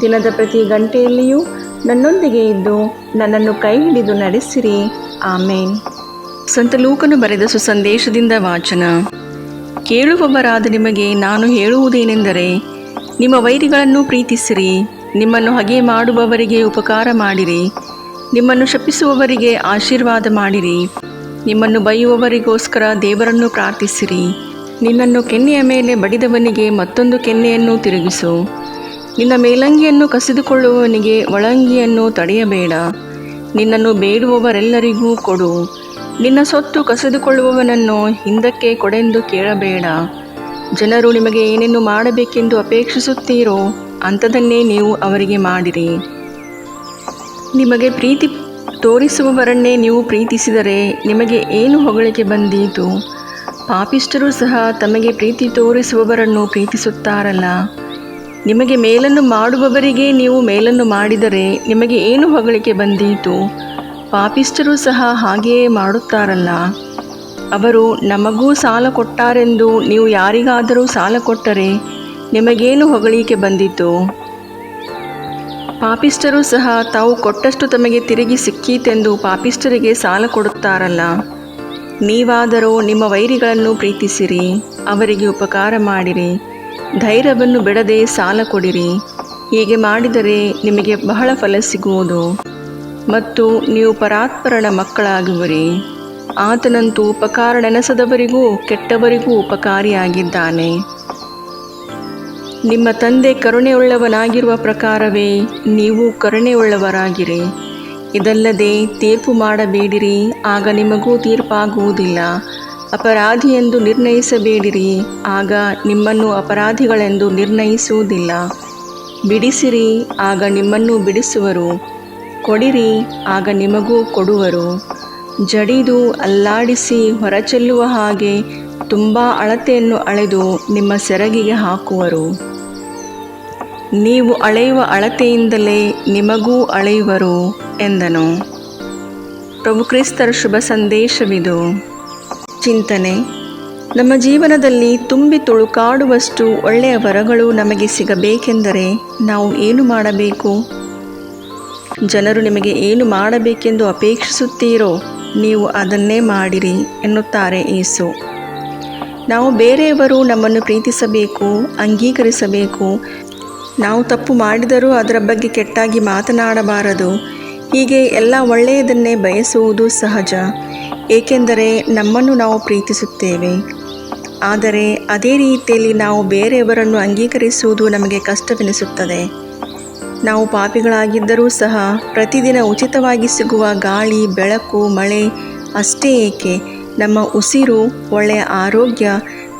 ದಿನದ ಪ್ರತಿ ಗಂಟೆಯಲ್ಲಿಯೂ ನನ್ನೊಂದಿಗೆ ಇದ್ದು ನನ್ನನ್ನು ಕೈ ಹಿಡಿದು ನಡೆಸಿರಿ. ಆಮೇನ್. ಸಂತ ಲೂಕನು ಬರೆದ ಸುಸಂದೇಶದಿಂದ ವಾಚನ. ಕೇಳುವವರಾದ ನಿಮಗೆ ನಾನು ಹೇಳುವುದೇನೆಂದರೆ, ನಿಮ್ಮ ವೈರಿಗಳನ್ನು ಪ್ರೀತಿಸಿರಿ, ನಿಮ್ಮನ್ನು ಹಗೆ ಮಾಡುವವರಿಗೆ ಉಪಕಾರ ಮಾಡಿರಿ, ನಿಮ್ಮನ್ನು ಶಪಿಸುವವರಿಗೆ ಆಶೀರ್ವಾದ ಮಾಡಿರಿ, ನಿಮ್ಮನ್ನು ಬೈಯುವವರಿಗೋಸ್ಕರ ದೇವರನ್ನು ಪ್ರಾರ್ಥಿಸಿರಿ. ನಿನ್ನನ್ನು ಕೆನ್ನೆಯ ಮೇಲೆ ಬಡಿದವನಿಗೆ ಮತ್ತೊಂದು ಕೆನ್ನೆಯನ್ನು ತಿರುಗಿಸು. ನಿನ್ನ ಮೇಲಂಗಿಯನ್ನು ಕಸಿದುಕೊಳ್ಳುವವನಿಗೆ ಒಳಂಗಿಯನ್ನು ತಡೆಯಬೇಡ. ನಿನ್ನನ್ನು ಬೇಡುವವರೆಲ್ಲರಿಗೂ ಕೊಡು. ನಿನ್ನ ಸೊತ್ತು ಕಸಿದುಕೊಳ್ಳುವವನನ್ನು ಹಿಂದಕ್ಕೆ ಕೊಡೆಂದು ಕೇಳಬೇಡ. ಜನರು ನಿಮಗೆ ಏನೇನು ಮಾಡಬೇಕೆಂದು ಅಪೇಕ್ಷಿಸುತ್ತೀರೋ ಅಂಥದನ್ನೇ ನೀವು ಅವರಿಗೆ ಮಾಡಿರಿ. ನಿಮಗೆ ಪ್ರೀತಿ ತೋರಿಸುವವರನ್ನೇ ನೀವು ಪ್ರೀತಿಸಿದರೆ ನಿಮಗೆ ಏನು ಹೊಗಳಿಕೆ ಬಂದೀತು? ಪಾಪಿಷ್ಟರು ಸಹ ತಮಗೆ ಪ್ರೀತಿ ತೋರಿಸುವವರನ್ನು ಪ್ರೀತಿಸುತ್ತಾರಲ್ಲ. ನಿಮಗೆ ಮೇಲನ್ನು ಮಾಡುವವರಿಗೆ ನೀವು ಮೇಲನ್ನು ಮಾಡಿದರೆ ನಿಮಗೆ ಏನು ಹೊಗಳಿಕೆ ಬಂದೀತು? ಪಾಪಿಷ್ಟರು ಸಹ ಹಾಗೆಯೇ ಮಾಡುತ್ತಾರಲ್ಲ. ಅವರು, ನಮಗೂ ಸಾಲ ಕೊಟ್ಟಾರೆಂದು ನೀವು ಯಾರಿಗಾದರೂ ಸಾಲ ಕೊಟ್ಟರೆ ನಿಮಗೇನು ಹೊಗಳಿಕೆ ಬಂದಿತು? ಪಾಪಿಸ್ಟರು ಸಹ, ತಾವು ಕೊಟ್ಟಷ್ಟು ತಮಗೆ ತಿರುಗಿ ಸಿಕ್ಕೀತೆಂದು ಪಾಪಿಷ್ಟರಿಗೆ ಸಾಲ ಕೊಡುತ್ತಾರಲ್ಲ. ನೀವಾದರೂ ನಿಮ್ಮ ವೈರಿಗಳನ್ನು ಪ್ರೀತಿಸಿರಿ, ಅವರಿಗೆ ಉಪಕಾರ ಮಾಡಿರಿ. ಧೈರ್ಯವನ್ನು ಬಿಡದೆ ಸಾಲ ಕೊಡಿರಿ. ಹೀಗೆ ಮಾಡಿದರೆ ನಿಮಗೆ ಬಹಳ ಫಲ ಸಿಗುವುದು. ಮತ್ತು ನೀವು ಪರಾತ್ಪರನ ಮಕ್ಕಳಾಗುವಿರಿ. ಆತನಂತೂ ಉಪಕಾರ ನೆನೆಸದವರಿಗೂ ಕೆಟ್ಟವರಿಗೂ ಉಪಕಾರಿಯಾಗಿದ್ದಾನೆ. ನಿಮ್ಮ ತಂದೆ ಕರುಣೆಯುಳ್ಳವನಾಗಿರುವ ಪ್ರಕಾರವೇ ನೀವು ಕರುಣೆಯುಳ್ಳವರಾಗಿರಿ. ಇದಲ್ಲದೆ ತೀರ್ಪು ಮಾಡಬೇಡಿರಿ, ಆಗ ನಿಮಗೂ ತೀರ್ಪಾಗುವುದಿಲ್ಲ. ಅಪರಾಧಿ ಎಂದು ನಿರ್ಣಯಿಸಬೇಡಿರಿ. ಆಗ ನಿಮ್ಮನ್ನು ಅಪರಾಧಿಗಳೆಂದು ನಿರ್ಣಯಿಸುವುದಿಲ್ಲ. ಬಿಡಿಸಿರಿ, ಆಗ ನಿಮ್ಮನ್ನು ಬಿಡಿಸುವರು. ಕೊಡಿರಿ, ಆಗ ನಿಮಗೂ ಕೊಡುವರು. ಜಡಿದು ಅಲ್ಲಾಡಿಸಿ ಹೊರಚೆಲ್ಲುವ ಹಾಗೆ ತುಂಬ ಅಳತೆಯನ್ನು ಅಳೆದು ನಿಮ್ಮ ಸೆರಗಿಗೆ ಹಾಕುವರು. ನೀವು ಅಳೆಯುವ ಅಳತೆಯಿಂದಲೇ ನಿಮಗೂ ಅಳೆಯುವರು ಎಂದನು. ಪ್ರಭು ಕ್ರಿಸ್ತರ ಶುಭ ಸಂದೇಶವಿದು. ಚಿಂತನೆ. ನಮ್ಮ ಜೀವನದಲ್ಲಿ ತುಂಬಿ ತುಳುಕಾಡುವಷ್ಟು ಒಳ್ಳೆಯ ವರಗಳು ನಮಗೆ ಸಿಗಬೇಕೆಂದರೆ ನಾವು ಏನು ಮಾಡಬೇಕು? ಜನರು ನಿಮಗೆ ಏನು ಮಾಡಬೇಕೆಂದು ಅಪೇಕ್ಷಿಸುತ್ತೀರೋ ನೀವು ಅದನ್ನೇ ಮಾಡಿರಿ ಎನ್ನುತ್ತಾರೆ ಏಸು. ನಾವು ಬೇರೆಯವರು ನಮ್ಮನ್ನು ಪ್ರೀತಿಸಬೇಕು, ಅಂಗೀಕರಿಸಬೇಕು. ನಾವು ತಪ್ಪು ಮಾಡಿದರೂ ಅದರ ಬಗ್ಗೆ ಕೆಟ್ಟಾಗಿ ಮಾತನಾಡಬಾರದು. ಹೀಗೆ ಎಲ್ಲ ಒಳ್ಳೆಯದನ್ನೇ ಬಯಸುವುದು ಸಹಜ. ಏಕೆಂದರೆ ನಮ್ಮನ್ನು ನಾವು ಪ್ರೀತಿಸುತ್ತೇವೆ. ಆದರೆ ಅದೇ ರೀತಿಯಲ್ಲಿ ನಾವು ಬೇರೆಯವರನ್ನು ಅಂಗೀಕರಿಸುವುದು ನಮಗೆ ಕಷ್ಟವೆನಿಸುತ್ತದೆ. ನಾವು ಪಾಪಿಗಳಾಗಿದ್ದರೂ ಸಹ ಪ್ರತಿದಿನ ಉಚಿತವಾಗಿ ಸಿಗುವ ಗಾಳಿ, ಬೆಳಕು, ಮಳೆ ಅಷ್ಟೇ ಏಕೆ? ನಮ್ಮ ಉಸಿರು, ಒಳ್ಳೆಯ ಆರೋಗ್ಯ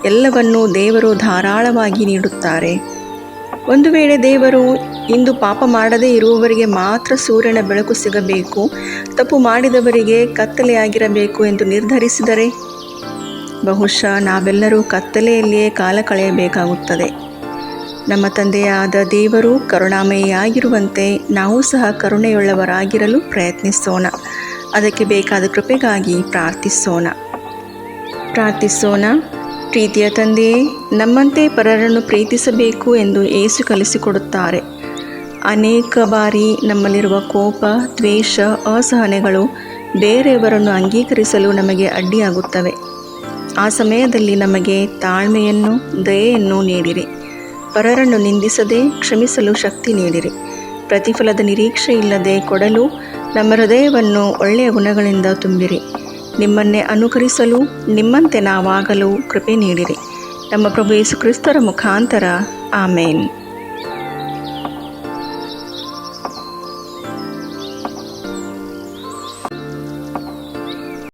ಎಲ್ಲವನ್ನೂ ದೇವರು ಧಾರಾಳವಾಗಿ ನೀಡುತ್ತಾರೆ. ಒಂದು ವೇಳೆ ದೇವರು ಇಂದು ಪಾಪ ಮಾಡದೇ ಇರುವವರಿಗೆ ಮಾತ್ರ ಸೂರ್ಯನ ಬೆಳಕು ಸಿಗಬೇಕು. ತಪ್ಪು ಮಾಡಿದವರಿಗೆ ಕತ್ತಲೆಯಾಗಿರಬೇಕು ಎಂದು ನಿರ್ಧರಿಸಿದರೆ ಬಹುಶಃ ನಾವೆಲ್ಲರೂ ಕತ್ತಲೆಯಲ್ಲಿಯೇ ಕಾಲ ಕಳೆಯಬೇಕಾಗುತ್ತದೆ. ನಮ್ಮ ತಂದೆಯಾದ ದೇವರು ಕರುಣಾಮಯಿಯಾಗಿರುವಂತೆ ನಾವು ಸಹ ಕರುಣೆಯುಳ್ಳವರಾಗಿರಲು ಪ್ರಯತ್ನಿಸೋಣ. ಅದಕ್ಕೆ ಬೇಕಾದ ಕೃಪೆಗಾಗಿ ಪ್ರಾರ್ಥಿಸೋಣ. ಪ್ರಾರ್ಥಿಸೋಣ. ಪ್ರೀತಿಯ ತಂದೆಯೇ, ನಮ್ಮಂತೆ ಪರರನ್ನು ಪ್ರೀತಿಸಬೇಕು ಎಂದು ಏಸು ಕಲಿಸಿಕೊಡುತ್ತಾರೆ. ಅನೇಕ ಬಾರಿ ನಮ್ಮಲ್ಲಿರುವ ಕೋಪ, ದ್ವೇಷ, ಅಸಹನೆಗಳು ಬೇರೆಯವರನ್ನು ಅಂಗೀಕರಿಸಲು ನಮಗೆ ಅಡ್ಡಿಯಾಗುತ್ತವೆ. ಆ ಸಮಯದಲ್ಲಿ ನಮಗೆ ತಾಳ್ಮೆಯನ್ನು, ದಯೆಯನ್ನು ನೀಡಿರಿ. ಪರರನ್ನು ನಿಂದಿಸದೆ ಕ್ಷಮಿಸಲು ಶಕ್ತಿ ನೀಡಿರಿ. ಪ್ರತಿಫಲದ ನಿರೀಕ್ಷೆ ಇಲ್ಲದೆ ಕೊಡಲು ನಮ್ಮ ಹೃದಯವನ್ನು ಒಳ್ಳೆಯ ಗುಣಗಳಿಂದ ತುಂಬಿರಿ. ನಿಮ್ಮನ್ನೇ ಅನುಕರಿಸಲು, ನಿಮ್ಮಂತೆ ನಾವಾಗಲು ಕೃಪೆ ನೀಡಿರಿ. ನಮ್ಮ ಪ್ರಭು ಯೇಸು ಕ್ರಿಸ್ತರ ಮುಖಾಂತರ. ಆಮೇನ್.